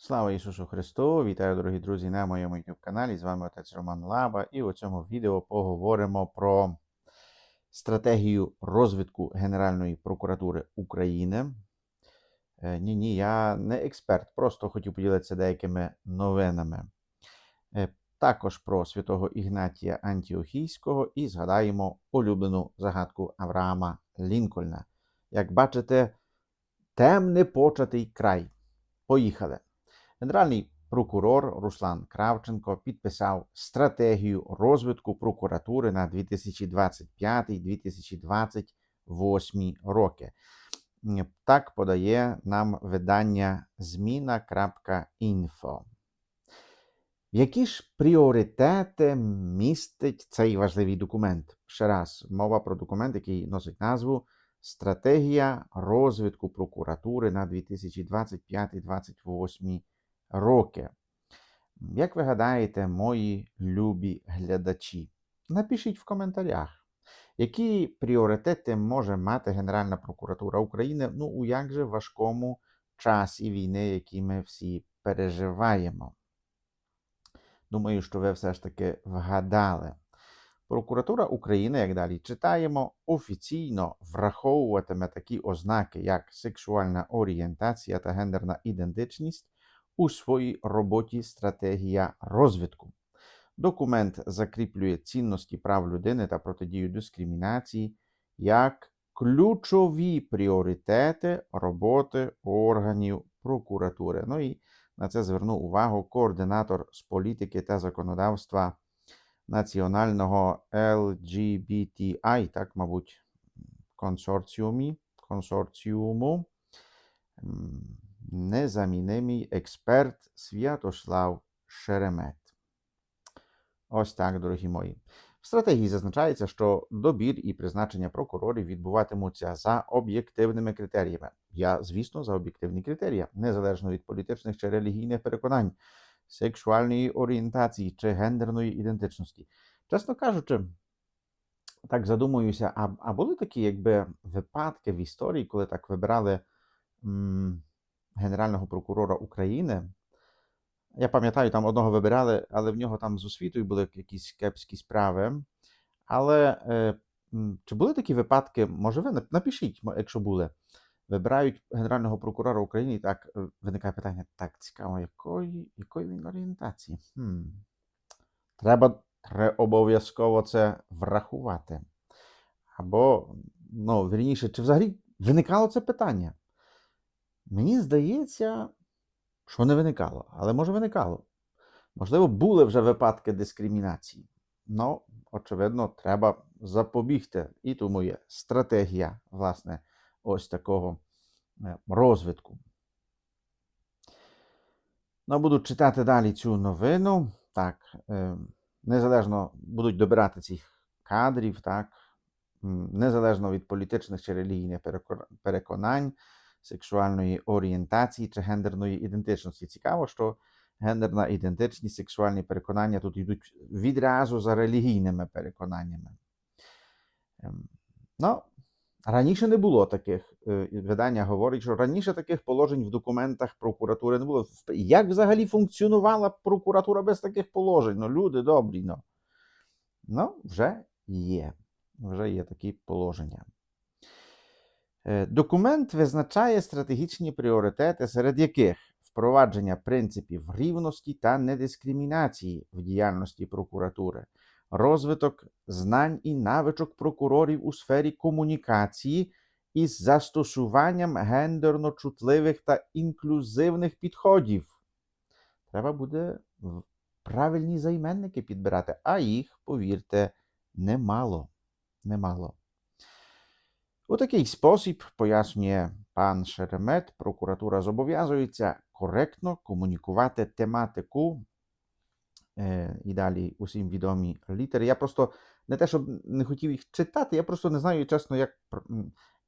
Слава Ісусу Христу! Вітаю, дорогі друзі, на моєму YouTube каналі. З вами отець Роман Лаба. І у цьому відео поговоримо про стратегію розвитку Генеральної прокуратури України. Е, Ні, ні, я не експерт, просто хотів поділитися деякими новинами. Е, Також про святого Ігнатія Антіохійського і згадаємо улюблену загадку Авраама Лінкольна. Як бачите, темне початий край. Поїхали. Генеральний прокурор Руслан Кравченко підписав стратегію розвитку прокуратури на 2025-2028 роки. Так подає нам видання зміна.інфо. Які ж пріоритети містить цей важливий документ? Ще раз, мова про документ, який носить назву Стратегія розвитку прокуратури на 2025-2028 роки. Як ви гадаєте, мої любі глядачі? Напишіть в коментарях, які пріоритети може мати Генеральна прокуратура України ну, у як же важкому часі війни, який ми всі переживаємо. Думаю, що ви все ж таки вгадали. Прокуратура України, як далі читаємо, офіційно враховуватиме такі ознаки, як сексуальна орієнтація та гендерна ідентичність у своїй роботі стратегія розвитку. Документ закріплює цінності прав людини та протидію дискримінації як ключові пріоритети роботи органів прокуратури. Ну і на це звернув увагу координатор з політики та законодавства національного LGBTI, так, мабуть, консорціумі, консорціуму, незамінимий експерт Святослав Шеремет. Ось так, дорогі мої. В стратегії зазначається, що добір і призначення прокурорів відбуватимуться за об'єктивними критеріями. Я, звісно, за об'єктивні критерії, незалежно від політичних чи релігійних переконань, сексуальної орієнтації чи гендерної ідентичності. Чесно кажучи, так задумуюся, а, а були такі якби випадки в історії, коли так вибирали м, Генерального прокурора України. Я пам'ятаю, там одного вибирали, але в нього там з освітою були якісь кепські справи. Але е, чи були такі випадки? Може, ви нап- напишіть, якщо були. Вибирають Генерального прокурора України, і так е, виникає питання: так, цікаво, якої, якої він орієнтації? Хм. Треба обов'язково це врахувати. Або, ну, вірніше, чи взагалі виникало це питання? Мені здається, що не виникало, але може виникало. Можливо, були вже випадки дискримінації. Ну, очевидно, треба запобігти. І тому є стратегія, власне, ось такого е, розвитку. Ну, буду читати далі цю новину. Так, е, незалежно будуть добирати цих кадрів, так, незалежно від політичних чи релігійних переконань, сексуальної орієнтації чи гендерної ідентичності. Цікаво, що гендерна ідентичність, сексуальні переконання тут йдуть відразу за релігійними переконаннями. Ем, Ну, раніше не було таких. е, Видання говорить, що раніше таких положень в документах прокуратури не було. Як взагалі функціонувала прокуратура без таких положень? Ну, люди добрі, ну. Ну, вже є. Вже є такі положення. Е, Документ визначає стратегічні пріоритети, серед яких впровадження принципів рівності та недискримінації в діяльності прокуратури, розвиток знань і навичок прокурорів у сфері комунікації із застосуванням гендерно чутливих та інклюзивних підходів. Треба буде правильні займенники підбирати, а їх, повірте, немало. Немало. У такий спосіб, пояснює пан Шеремет, прокуратура зобов'язується коректно комунікувати тематику е, і далі усім відомі літери. Я просто не те, щоб не хотів їх читати, я просто не знаю, чесно, як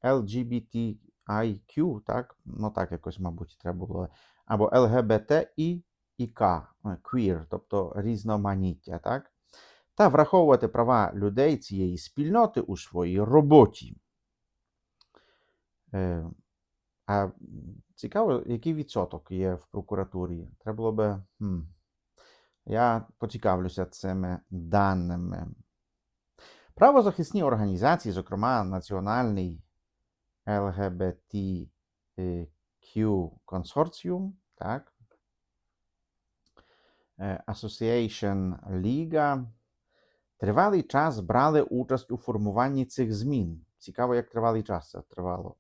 LGBTIQ, так? Ну так якось, мабуть, треба було. Або LGBTI і К, е, queer, тобто різноманіття, так? Та враховувати права людей цієї спільноти у своїй роботі. Е, А Цікаво, який відсоток є в прокуратурі. Треба було би. Хм. Я поцікавлюся цими даними. Правозахисні організації, зокрема Національний LGBTQ консорціум, так, е, Association Liga, тривалий час брали участь у формуванні цих змін. Цікаво, як тривалий час це тривало.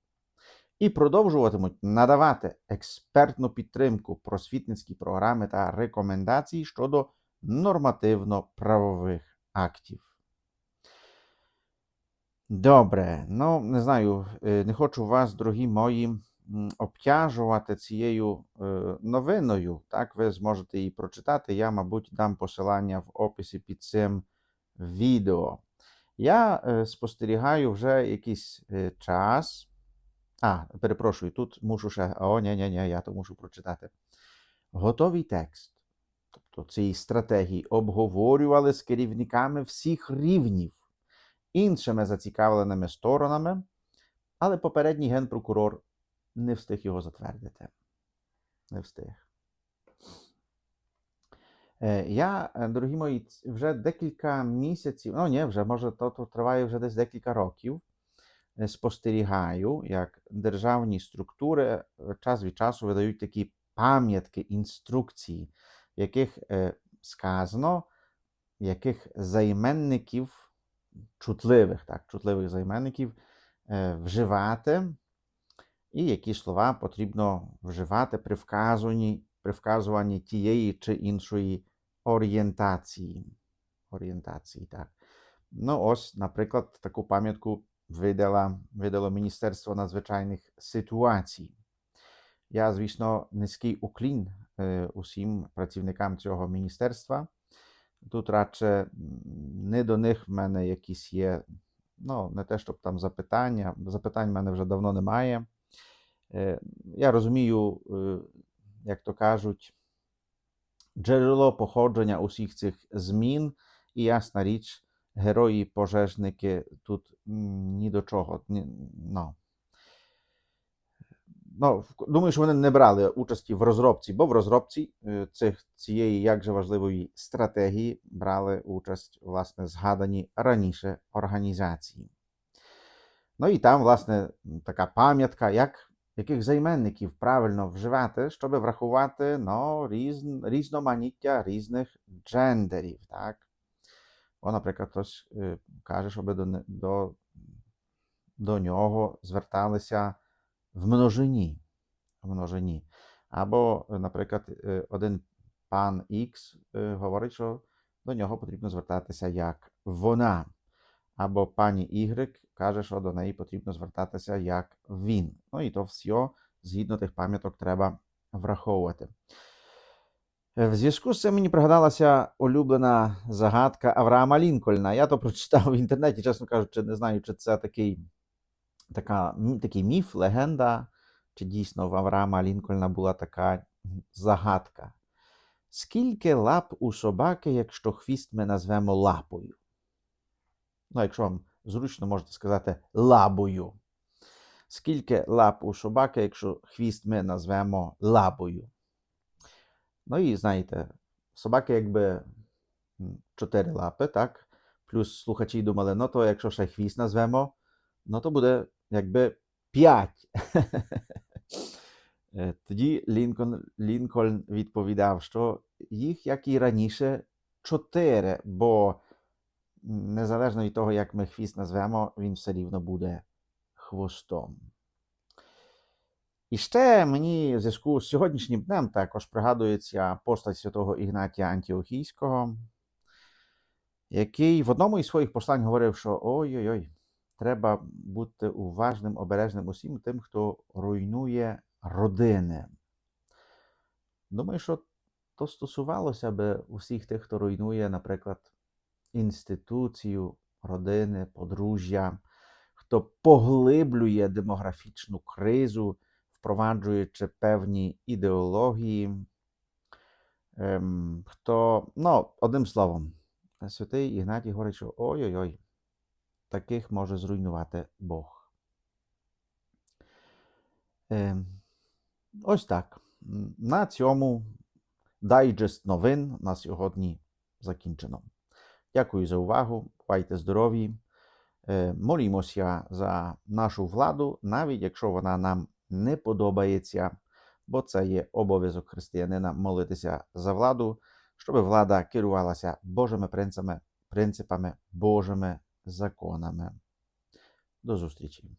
І продовжуватимуть надавати експертну підтримку просвітницькі програми та рекомендації щодо нормативно-правових актів. Добре, ну не знаю, е, не хочу вас, дорогі мої, обтяжувати цією е, новиною. Так, ви зможете її прочитати. Я, мабуть, дам посилання в описі під цим відео. Я е, спостерігаю вже якийсь час. А, перепрошую, тут мушу ще. О, ні, ні, ні, я то мушу прочитати. Готовий текст. Тобто цієї стратегії обговорювали з керівниками всіх рівнів, іншими зацікавленими сторонами, але попередній генпрокурор не встиг його затвердити. Не встиг. Е, Я, е, дорогі мої, вже декілька місяців, ну ні, вже може то, то триває вже десь декілька років. Е, Спостерігаю, як державні структури е, час від часу видають такі пам'ятки, інструкції, в яких е, сказано, яких займенників, чутливих, так, чутливих займенників вживати, і які слова потрібно вживати при вказуванні, при вказуванні тієї чи іншої орієнтації. Орієнтації, так. Ну, ось, наприклад, таку пам'ятку видала, видало Міністерство надзвичайних ситуацій. Я, звісно, низький уклін е, усім працівникам цього міністерства. Тут радше не до них в мене якісь є, ну, не те, щоб там запитання. Запитань в мене вже давно немає. Е, Я розумію, е, як то кажуть, джерело походження усіх цих змін, і ясна річ, герої-пожежники тут ні до чого. Ні, ну. Ну, думаю, що вони не брали участі в розробці, бо в розробці е, цих, цієї як важливої стратегії брали участь, власне, згадані раніше організації. Ну і там, власне, така пам'ятка, як, яких займенників правильно вживати, щоб врахувати ну, різ, різноманіття різних джендерів. Так? Бо, наприклад, хтось е, каже, щоб до, до, до нього зверталися в множині. В множині. Або, наприклад, е, один пан Х е, говорить, що до нього потрібно звертатися як вона. Або пані Y каже, що до неї потрібно звертатися як він. Ну і то все згідно тих пам'яток треба враховувати. Е, В зв'язку з цим мені пригадалася улюблена загадка Авраама Лінкольна. Я то прочитав в інтернеті, чесно кажучи, не знаю, чи це такий, така, такий міф, легенда, чи дійсно в Авраама Лінкольна була така загадка. Скільки лап у собаки, якщо хвіст ми назвемо лапою? Ну, якщо вам зручно, можете сказати лабою. Скільки лап у собаки, якщо хвіст ми назвемо лабою? Ну і знаєте, собаки якби чотири лапи, так? Плюс слухачі думали, ну то якщо ще хвіст назвемо, ну то буде якби п'ять. Е, Тоді Лінкольн, Лінкольн відповідав, що їх, як і раніше, чотири, бо незалежно від того, як ми хвіст назвемо, він все рівно буде хвостом. І ще мені в зв'язку з сьогоднішнім днем також пригадується постать святого Ігнатія Антіохійського, який в одному із своїх послань говорив, що ой-ой-ой, треба бути уважним, обережним усім тим, хто руйнує родини. Думаю, що то стосувалося би усіх тих, хто руйнує, наприклад, інституцію, родини, подружжя, хто поглиблює демографічну кризу, впроваджуючи певні ідеології. Ем, хто, ну, одним словом, святий Ігнатій говорить, що ой-ой-ой, таких може зруйнувати Бог. Ем, Ось так. На цьому дайджест новин на сьогодні закінчено. Дякую за увагу. Бувайте здорові. Е, Молімося за нашу владу, навіть якщо вона нам не подобається, бо це є обов'язок християнина молитися за владу, щоб влада керувалася Божими принципами, принципами, Божими законами. До зустрічі!